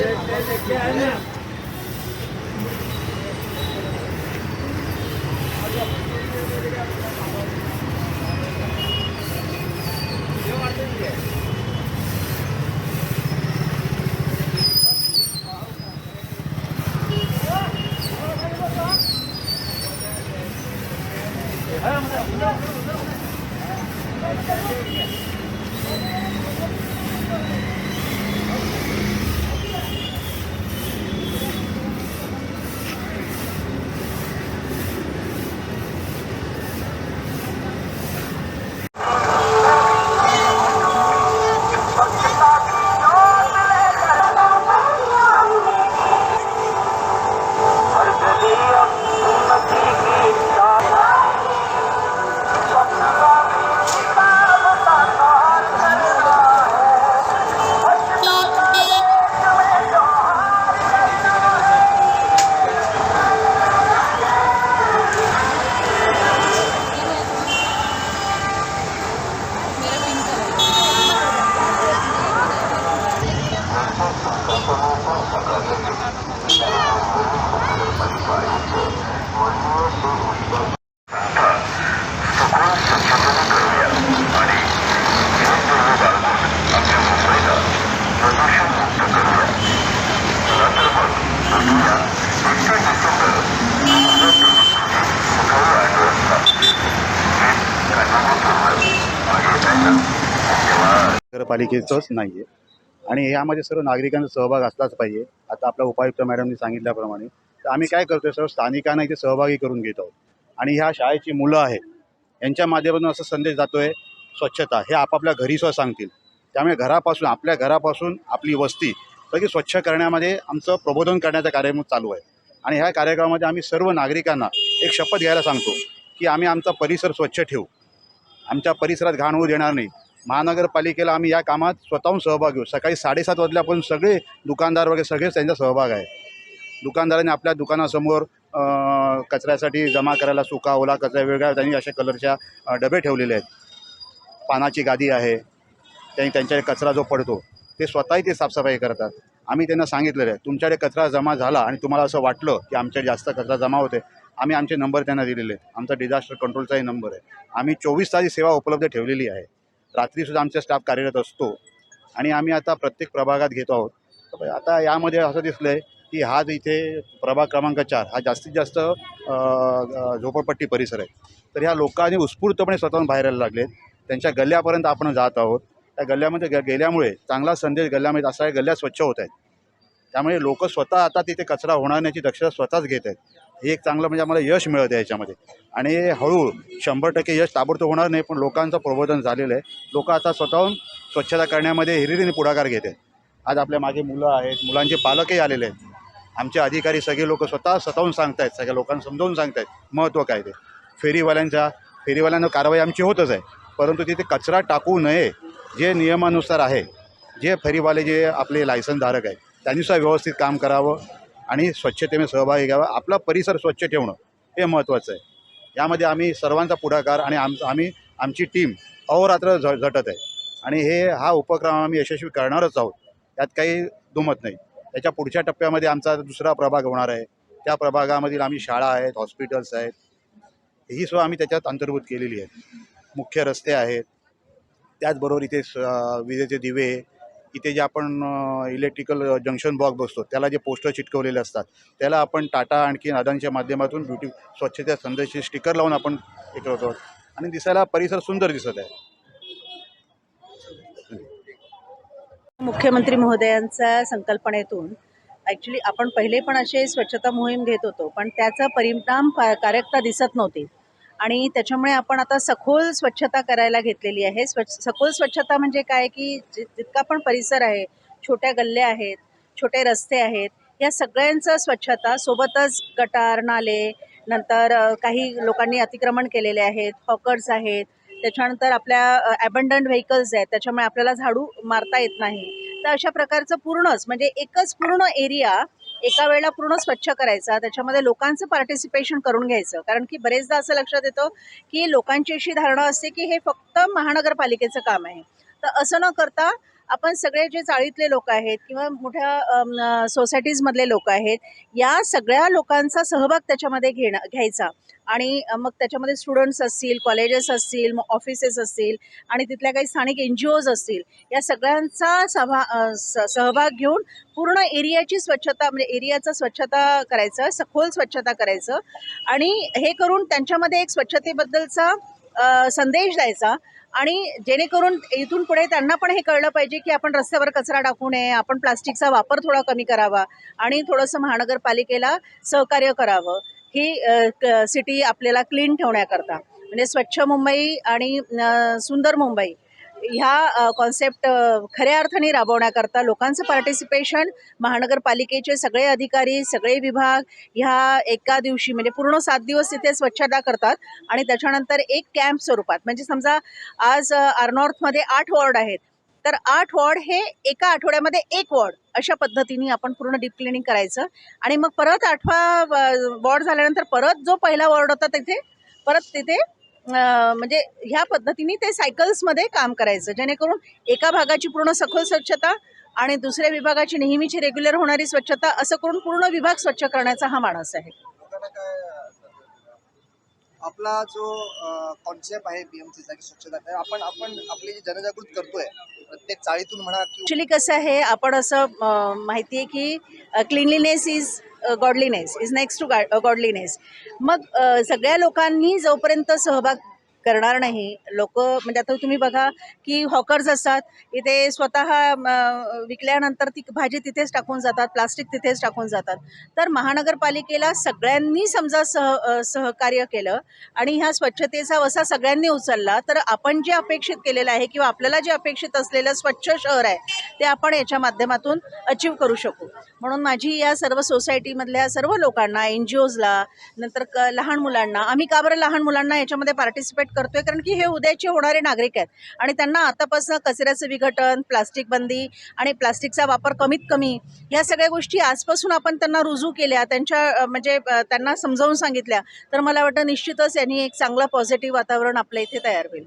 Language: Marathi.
Yeah. नगरपालिकेचंच नाही आहे आणि यामध्ये सर्व नागरिकांचा सहभाग असलाच पाहिजे. आता आपल्या उपायुक्त मॅडमनी सांगितल्याप्रमाणे तर आम्ही काय करतोय सर्व स्थानिकांना इथे सहभागी करून घेत आहोत. आणि ह्या शाळेची मुलं आहेत यांच्या माध्यमातून असा संदेश जातोय स्वच्छता हे आपापल्या घरी सुद्धा सांगतील. त्यामुळे घरापासून आपल्या घरापासून आपली वस्ती सगळी स्वच्छ करण्यामध्ये आमचं प्रबोधन करण्याचा कार्यक्रम चालू आहे. आणि ह्या कार्यक्रमामध्ये आम्ही सर्व नागरिकांना एक शपथ घ्यायला सांगतो की आम्ही आमचा परिसर स्वच्छ ठेवू. आमच्या परिसरात घाण होऊ देणार नाही. महानगरपालिकेला आम्ही या कामात स्वतःहून सहभाग घेऊ सकाळी साडेसात वाजल्यापासून सगळे दुकानदार वगैरे सगळेच त्यांचा सहभाग आहे. दुकानदारांनी आपल्या दुकानासमोर कचऱ्यासाठी जमा करायला सुका ओला कचरा वेगळ्या त्यांनी अशा कलरच्या डबे ठेवलेले आहेत. पानाची गादी आहे त्यांनी त्यांच्या कचरा जो पडतो ते स्वतःही ते साफसफाई करतात. आम्ही त्यांना सांगितलेलं आहे तुमच्याकडे कचरा जमा झाला आणि तुम्हाला असं वाटलं की आमच्याकडे जास्त कचरा जमा होते आम्ही आमचे नंबर त्यांना दिलेले आहेत. आमचा डिझास्टर कंट्रोलचाही नंबर आहे. आम्ही चोवीस तास ही सेवा उपलब्ध ठेवलेली आहे. रात्रीसुद्धा आमचा स्टाफ कार्यरत असतो. आणि आम्ही आता प्रत्येक प्रभागात घेतो आहोत. आता यामध्ये असं दिसलं आहे की हा इथे प्रभाग क्रमांक चार हा जास्तीत जास्त झोपडपट्टी परिसर आहे. तर ह्या लोकांनी उत्स्फूर्तपणे स्वतःहून बाहेर यायला लागलेत. त्यांच्या गल्ल्यापर्यंत आपण जात आहोत. त्या गल्ल्यामध्ये ग गेल्यामुळे चांगला संदेश गल्ल्यामध्ये असा आहे गल्ल्या स्वच्छ होत आहेत. त्यामुळे लोक स्वतः आता तिथे कचरा होणार याची दक्षता स्वतःच घेत आहेत. हे एक चांगलं म्हणजे आम्हाला यश मिळत आहे याच्यामध्ये. आणि हळू शंभर टक्के यश ताबडतोब होणार नाही पण लोकांचं प्रबोधन झालेलं आहे. लोक आता स्वतःहून स्वच्छता करण्यामध्ये हिरिरीने पुढाकार घेत आहेत. आज आपल्या मागे मुलं आहेत मुलांचे पालकही आलेले आहेत. आमचे अधिकारी सगळे लोक स्वतः स्वतःहून सांगतायत सगळ्या लोकांना समजावून सांगतायत. महत्त्व काय ते? फेरीवाल्यांच्या फेरीवाल्यांना कारवाई आमची होतच आहे. परंतु तिथे कचरा टाकू नये जे नियमानुसार आहे जे फेरीवाले जे आपले लायसनधारक आहेत त्यांनीसुद्धा व्यवस्थित काम करावं आणि स्वच्छतेमध्ये सहभागी घ्यावा आपला परिसर स्वच्छ ठेवणं हे महत्त्वाचं आहे. यामध्ये आम्ही सर्वांचा पुढाकार आणि आम आम्ही आमची टीम अहोरात्र झ झटत आहे. आणि हे हा उपक्रम आम्ही यशस्वी करणारच आहोत. यात काही दुमत नाही. त्याच्या पुढच्या टप्प्यामध्ये आमचा दुसरा प्रभाग होणार आहे. त्या प्रभागामधील आम्ही शाळा आहेत हॉस्पिटल्स आहेत. ही सुद्धा आम्ही त्याच्यात अंतर्भूत केलेली आहेत. मुख्य रस्ते आहेत. त्याचबरोबर इथे स विजेचे दिवे इथे जे आपण इलेक्ट्रिकल जंक्शन बॉक्स बसतो त्याला जे पोस्टर चिटकवलेले असतात त्याला आपण टाटा आणखी नादांच्या माध्यमातून ब्युटी स्वच्छता संदेशचे स्टिकर लावून आपण हे करतो. आणि दिसायला परिसर सुंदर दिसत आहे. मुख्यमंत्री महोदयांच्या संकल्पनेतून ॲक्च्युली आपण पहिले पण असे स्वच्छता मोहीम घेत होतो पण त्याचा परिणाम कारकता दिसत नव्हती. आणि त्याच्यामुळे आपण आता सखोल स्वच्छता करायला घेतलेली आहे. स्वच्छ सखोल स्वच्छता म्हणजे काय? की जितका पण परिसर आहे छोट्या गल्ल्या आहेत छोटे रस्ते आहेत या सगळ्यांचं स्वच्छता सोबतच गटार नाले नंतर काही लोकांनी अतिक्रमण केलेले आहेत हॉकर्स आहेत त्याच्यानंतर आपल्या ॲबंडंट व्हेकल्स आहेत त्याच्यामुळे आपल्याला झाडू मारता येत नाही. तर अशा प्रकारचं पूर्णच म्हणजे एकच पूर्ण एरिया एका वेळेला पूर्ण स्वच्छ करायचा त्याच्यामध्ये लोकांचं पार्टिसिपेशन करून घ्यायचं. कारण की बरेचदा असं लक्षात येतं की लोकांची अशी धारणा असते की हे फक्त महानगरपालिकेचं काम आहे. तर असं न करता आपण सगळे जे चाळीतले लोक आहेत किंवा मोठ्या सोसायटीजमधले लोक आहेत या सगळ्या लोकांचा सहभाग त्याच्यामध्ये घेणं घ्यायचा. आणि मग त्याच्यामध्ये स्टुडंट्स असतील कॉलेजेस असतील मग ऑफिसेस असतील आणि तिथल्या काही स्थानिक एन जी ओज असतील या सगळ्यांचा सभा स- सहभाग घेऊन पूर्ण एरियाची स्वच्छता म्हणजे एरियाचा स्वच्छता करायचं सखोल स्वच्छता करायचं आणि हे करून त्यांच्यामध्ये एक स्वच्छतेबद्दलचा संदेश द्यायचा आणि जेणेकरून इथून पुढे त्यांना पण हे कळलं पाहिजे की आपण रस्त्यावर कचरा टाकू नये आपण प्लास्टिकचा वापर थोडा कमी करावा आणि थोडंसं महानगरपालिकेला सहकार्य करावं. ही सिटी आपल्याला क्लीन ठेवण्याकरता. म्हणजे स्वच्छ मुंबई आणि सुंदर मुंबई ह्या कॉन्सेप्ट खऱ्या अर्थाने राबवण्याकरता लोकांचं पार्टिसिपेशन महानगरपालिकेचे सगळे अधिकारी सगळे विभाग ह्या एका दिवशी म्हणजे पूर्ण सात दिवस तिथे स्वच्छता करतात आणि त्याच्यानंतर एक कॅम्प स्वरूपात. म्हणजे समजा आज आर नॉर्थमध्ये आठ वॉर्ड आहेत. तर आठ वॉर्ड हे एका आठवड्यामध्ये एक वॉर्ड अशा पद्धतीने आपण पूर्ण डीप क्लिनिंग करायचं. आणि मग परत आठवा वॉर्ड झाल्यानंतर परत जो पहिला वॉर्ड होता तिथे परत तिथे म्हणजे ह्या पद्धतीने ते सायकल्समध्ये काम करायचं. जेणेकरून एका भागाची पूर्ण सखोल स्वच्छता आणि दुसऱ्या विभागाची नेहमीची रेग्युलर होणारी स्वच्छता असं करून पूर्ण विभाग स्वच्छ करण्याचा हा माणस आहे. आपला जो कॉन्सेप्ट आहे पीएमसीचा की स्वच्छता आपण आपण आपली जी जनजागृत करतोय प्रत्येक चाळीतून म्हणा ॲक्च्युली कसं आहे आपण असं माहिती आहे की cleanliness is godliness is next to godliness मग सगळ्या लोकांनी जोपर्यंत सहभाग करणार नाही. लोक म्हणजे आता तुम्ही बघा की हॉकर्स असतात इथे स्वतः विकल्यानंतर ती भाजी तिथेच टाकून जातात प्लास्टिक तिथेच टाकून जातात. तर महानगरपालिकेला सगळ्यांनी समजा सह सहकार्य केलं आणि ह्या स्वच्छतेचा वसा सगळ्यांनी उचलला तर आपण जे अपेक्षित केलेलं आहे किंवा आपल्याला जे अपेक्षित असलेलं स्वच्छ शहर आहे ते आपण याच्या माध्यमातून अचीव करू शकू. म्हणून माझी या सर्व सोसायटीमधल्या सर्व लोकांना एन जी ओजला नंतर क लहान मुलांना आम्ही का बरं लहान मुलांना याच्यामध्ये पार्टिसिपेट करतोय कारण की हे उद्याचे होणारे नागरिक आहेत. आणि त्यांना आतापासून कचऱ्याचं विघटन प्लास्टिक बंदी आणि प्लास्टिकचा वापर कमीत कमी या सगळ्या गोष्टी आजपासून आपण त्यांना रुजू केल्या त्यांच्या म्हणजे त्यांना समजावून सांगितल्या तर मला वाटतं निश्चितच यांनी एक चांगलं पॉझिटिव्ह वातावरण आपल्या इथे तयार होईल.